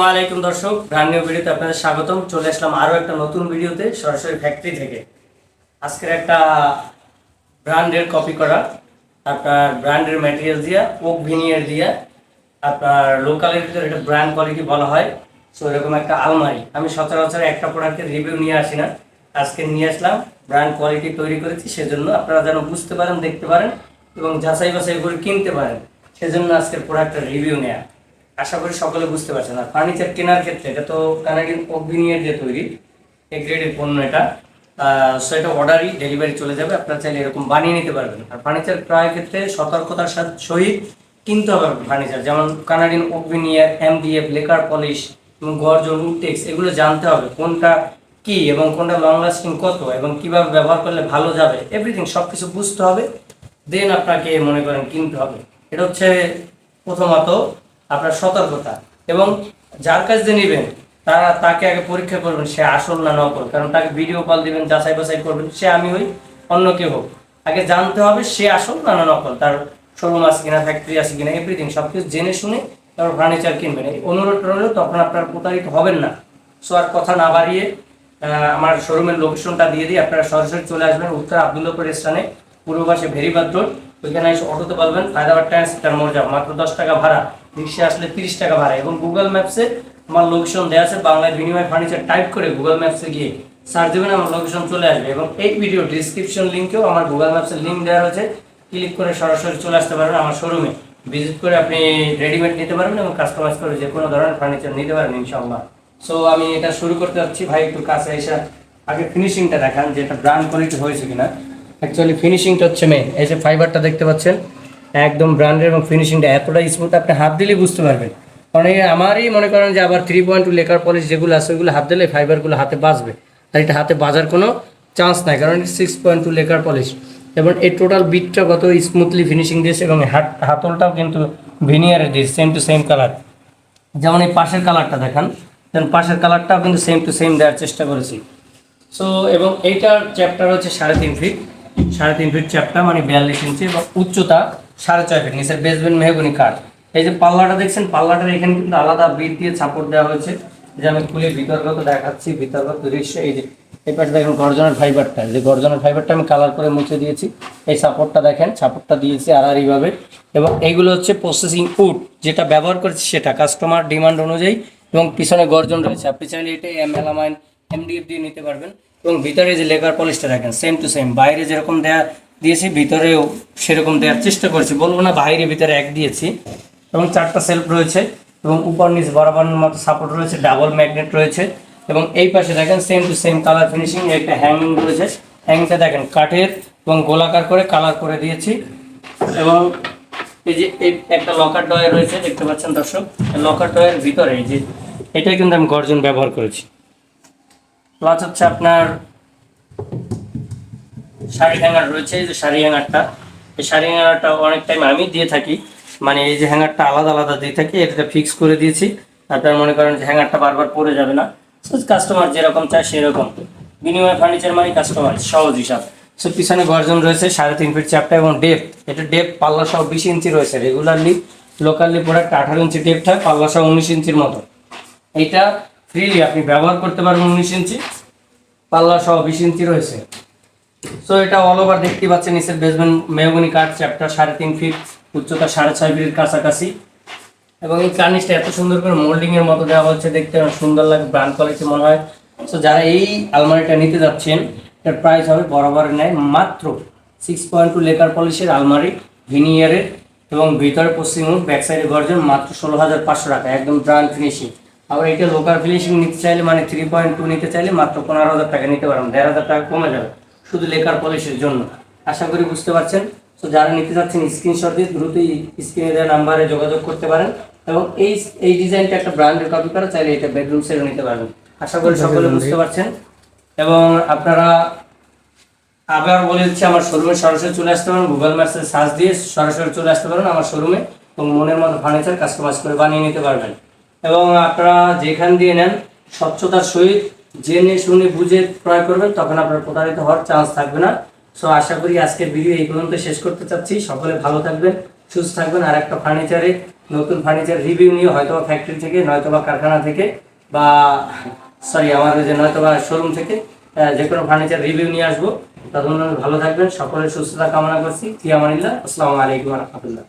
আলাইকুম দর্শক নিউ ভিডিওতে আপনাদের স্বাগতম। চলে আসলাম আরও একটা নতুন ভিডিওতে, সরাসরি ফ্যাক্টরি থেকে। আজকের একটা ব্র্যান্ডের কপি করা, আপনার ব্র্যান্ডের ম্যাটেরিয়াল দিয়া ওক ভিনিয়ার দিয়া, আপনার লোকালের ভিতরে এটা ব্র্যান্ড কোয়ালিটি বলা হয়। সো এরকম একটা আলমারি। আমি সচরাচর একটা প্রোডাক্টের রিভিউ নিয়ে আসি না। আজকে নিয়ে আসলাম ব্র্যান্ড কোয়ালিটি তৈরি করেছি, সেজন্য আপনারা যেন বুঝতে পারেন, দেখতে পারেন, এবং যাচাই বাছাই করে কিনতে পারেন। সেজন্য আজকের প্রোডাক্টের রিভিউ নেওয়া আশা করি সকলে বুঝতে পারছেন। আর ফার্নিচার কেনার ক্ষেত্রে, এটা তো কানাডিয়ান অগ্নিয়ের যে তৈরি এ গ্রেডের পণ্য এটা সো এটা অর্ডারই ডেলিভারি চলে যাবে। আপনারা চাইলে এরকম বানিয়ে নিতে পারবেন। আর ফার্নিচার ক্রয়ের ক্ষেত্রে সতর্কতার সাথে সহিত কিনতে হবে ফার্নিচার। যেমন কানাডিয়ান অগ্নিয়ার এমডিএফ লেকার পলিশ এবং গর্জন উটেক্স এগুলো জানতে হবে, কোনটা কি এবং কোনটা লং লাস্টিং কত এবং কীভাবে ব্যবহার করলে ভালো যাবে এভরিথিং সব কিছু বুঝতে হবে। দেন আপনাকে মনে করেন কিনতে হবে। এটা হচ্ছে প্রথমত আপনার সতর্কতা। এবং যার কাছ দিয়ে নেবেন, তারা তাকে আগে পরীক্ষা করবেন, সে আসল না নকল। কারণ তাকে ভিডিও কল দিবেন, যাচাই বাছাই করবেন, সে আমি হই অন্য কেউ হোক। আগে জানতে হবে সে আসল না না নকল, তার শোরুম আছে কিনা ফ্যাক্টরি আছে কিনা এভরিথিং সব কিছু জেনে শুনে তারপর ফার্নিচার কিনবেন। এই অনুরোধ রইল, তখন আপনার প্রতারিত হবেন না। সো আর কথা না বাড়িয়ে আমার শোরুমের লোকেশনটা দিয়ে দিই আপনারা সরাসরি চলে আসবেন উত্তর আবদুল্লাপুর স্থানে, পূর্ব পাশে ভেরিবাদ রোড। ওইখানে এসে অটোতে পারবেন হায়দ্রাবাদ ট্রান্সফার মোড় যাও মাত্র দশ টাকা ভাড়া। রিক্সা আসলে তিরিশ টাকা ভাড়া। এবং গুগল ম্যাপসে আমার লোকেশন দেওয়া আছে, বাংলায় বিনিময় ফার্নিচার টাইপ করে গুগল ম্যাপসে গিয়ে সার্চ দেবেন, আমার লোকেশন চলে আসবে। এবং এই ভিডিও ডিসক্রিপশন লিঙ্কেও আমার গুগল ম্যাপসের লিঙ্ক দেওয়া হয়েছে ক্লিক করে সরাসরি চলে আসতে পারবেন আমার শোরুমে ভিজিট করে আপনি রেডিমেড নিতে পারবেন এবং কাস্টমাইজ করে যে কোনো ধরনের ফার্নিচার নিতে পারবেন, ইনশাআল্লাহ। সো আমি এটা শুরু করতে যাচ্ছি। ভাই, একটু কাছে এসে আগে ফিনিশিংটা দেখান যে এটা ব্র্যান্ড কোয়ালিটি হয়েছে কিনা। অ্যাকচুয়ালি ফিনিশিংটা হচ্ছে মেন এই যে ফাইবারটা দেখতে পাচ্ছেন একদম ব্র্যান্ডের এবং ফিনিশিংটা এতটা স্মুথ আপনি হাত দিলেই বুঝতে পারবেন। কারণ আমারই মনে করেন যে আবার three point two lacquer polish যেগুলো আছে ওগুলো হাত দিলে ফাইবারগুলো হাতে বাঁচবে আর এটা হাতে বাজার কোনো চান্স নাই, কারণ six point two lacquer polish এবং এই টোটাল বিটটা কত স্মুথলি ফিনিশিং দিয়েছে এবং হাত, হাতলটাও কিন্তু ভিনিয়ারে দিয়েছে সেম টু সেম কালার যেমন এই পাশের কালারটা দেখান, দেন পাশের কালারটাও কিন্তু সেম টু সেম দেওয়ার চেষ্টা করেছি। সো এবং এইটার চ্যাপ্টার হচ্ছে সাড়ে তিন ফিট সাড়ে তিন ফিট চ্যাপ্টার মানে বিয়াল্লিশ ইঞ্চি এবং উচ্চতা সাড়ে ছয় ফিট নিচের বেসবেন মেহগুনি কাঠ। এই যে পাল্লাটা দেখছেন, পাল্লাটার এখানে কিন্তু আলাদা বিট দিয়ে সাপোর্ট দেওয়া হয়েছে। যে আমি খুলে বিতর্গত দেখাচ্ছি বিতর্গত দৃশ্য, এই যে এই পাশে দেখেন গর্জনের ফাইবারটা যে গর্জনের ফাইবারটা আমি কালার করে মুছে দিয়েছি। এই সাপোর্টটা দেখেন সাপোর্টটা দিয়েছি আড়াআড়িভাবে। এবং এইগুলো হচ্ছে প্রসেসিং উড যেটা ব্যবহার করেছি সেটা কাস্টমার ডিমান্ড অনুযায়ী। এবং পিছনে গর্জন রয়েছে। আপনি চাইলে এটা এমএলামাইন এমডিএফ দিয়ে নিতে পারবেন। এবং ভিতরে যে লেকার পলিশটা দেখেন সেম টু সেম বাইরে যেরকম দেয়া দিয়েছি, ভিতরেও সেরকম দেওয়ার চেষ্টা করেছি। বলব না বাইরে ভিতরে এক দিয়েছি। এবং চারটা সেলফ রয়েছে এবং উপর নিচ বরাবর মতো সাপোর্ট রয়েছে ডাবল ম্যাগনেট রয়েছে। এবং এই পাশে দেখেন same to same colour finishing একটা হ্যাঙ্গিং রয়েছে। হ্যাঙ্গিংটা দেখেন কাঠের এবং গোলাকার করে কালার করে দিয়েছি। এবং এই যে এই একটা লকার ডয়ার রয়েছে, দেখতে পাচ্ছেন দর্শক লকার ডয়ের ভিতরে এই যে, এটাই কিন্তু আমি গর্জন ব্যবহার করেছি। প্লাস হচ্ছে আপনার শাড়ি হ্যাঙ্গার রয়েছে, এই যে শাড়ি হ্যাঙ্গারটা এই শাড়ি হ্যাঙ্গারটা অনেক টাইম আমি দিয়ে থাকি। মানে এই যে হ্যাঙ্গারটা আলাদা আলাদা দিয়ে থাকি এটা ফিক্স করে দিয়েছি। আপনার মনে করেন যে হ্যাঙ্গারটা বারবার পরে যাবে না। সো কাস্টমার যেরকম চায় সেরকম। বিনিময় ফার্নিচার মানে কাস্টমার সহজ হিসাব। সো পিছনে গর্জন রয়েছে সাড়ে তিন ফিট চ্যাপটা এবং ডেপ এটা ডেপ পাল্লা সহ বিশ ইঞ্চি রয়েছে। রেগুলারলি লোকালি প্রোডাক্ট আঠারো ইঞ্চি ডেপ হয়, পাল্লা সহ উনিশ ইঞ্চির মতো। এইটা ফ্রিলি আপনি ব্যবহার করতে পারবেন উনিশ ইঞ্চি। পাল্লা সহ বিশ ইঞ্চি রয়েছে। সো এটা অল ওভার দেখতে পাচ্ছেন, নিচের বেসমেন্ট মেহগনি কাঠ চ্যাপ্টার সাড়ে তিন ফিট উচ্চতা সাড়ে ছয় ফিটের কাছাকাছি। এবং এই কার্নিশটা এত সুন্দর করে মোল্ডিং এর মতো দেওয়া হচ্ছে দেখতে সুন্দর লাগে ব্র্যান্ড কোয়ালিটি মনে হয়। সো যারা এই আলমারিটা নিতে যাচ্ছেন, এটার প্রাইস হবে বরাবর নেয় মাত্র সিক্স পয়েন্ট টু লেকার পলিশের আলমারি ভিনিয়ারের এবং ভিতরে পশ্চিম ব্যাক সাইডে গর্জন মাত্র ষোলো হাজার পাঁচশো টাকা, একদম ব্র্যান্ড ফিনিশিং আবার এটা লোকাল ফিনিশিং নিতে চাইলে মানে থ্রি পয়েন্ট টু নিতে চাইলে মাত্র পনেরো হাজার টাকা নিতে পারবেন, দেড় হাজার টাকা কমে যাবে। শুধু লেকার পলিশের জন্য। আশা করি বুঝতে পারছেন। তো যারা নিতে চাচ্ছেন স্ক্রিনশট দিয়ে দ্রুতই স্ক্রিনে দেওয়া নাম্বারে যোগাযোগ করতে পারেন এবং এই এই ডিজাইনটা একটা ব্র্যান্ডের কপি করা চাইলে এটা বেডরুম সেটও নিতে পারবেন। আশা করি সকলে বুঝতে পারছেন। এবং আপনারা আবার বলে দিচ্ছি আমার শোরুমে সরাসরি চলে আসতে পারেন। গুগল ম্যাপসে সার্চ দিয়ে সরাসরি চলে আসতে পারেন আমার শোরুমে এবং মনের মতো ফার্নিচার কাস্টমাইজ করে বানিয়ে নিতে পারবেন। এবং আপনারা যেখান দিয়ে নেন স্বচ্ছতার সহিত জেনে শুনে বুঝে ক্রয় করবেন, তখন আপনার প্রতারিত হওয়ার চান্স থাকবে না। সো আশা করি আজকের ভিডিও এই পর্যন্ত শেষ করতে চাচ্ছি। সকলে ভালো থাকবেন, সুস্থ থাকবেন। আর একটা ফার্নিচারে নতুন ফার্নিচার রিভিউ নিয়ে হয়তো ফ্যাক্টরি থেকে নয়তো বা কারখানা থেকে বা সরি ওই যে নয়তো বা শোরুম থেকে যে কোনো ফার্নিচার রিভিউ নিয়ে আসব। তখন ভালো থাকবেন সকলের সুস্থতা কামনা করছি। ফিয়ামানিল্লাহ আসসালামু আলাইকুম রহমতুল্লাহ।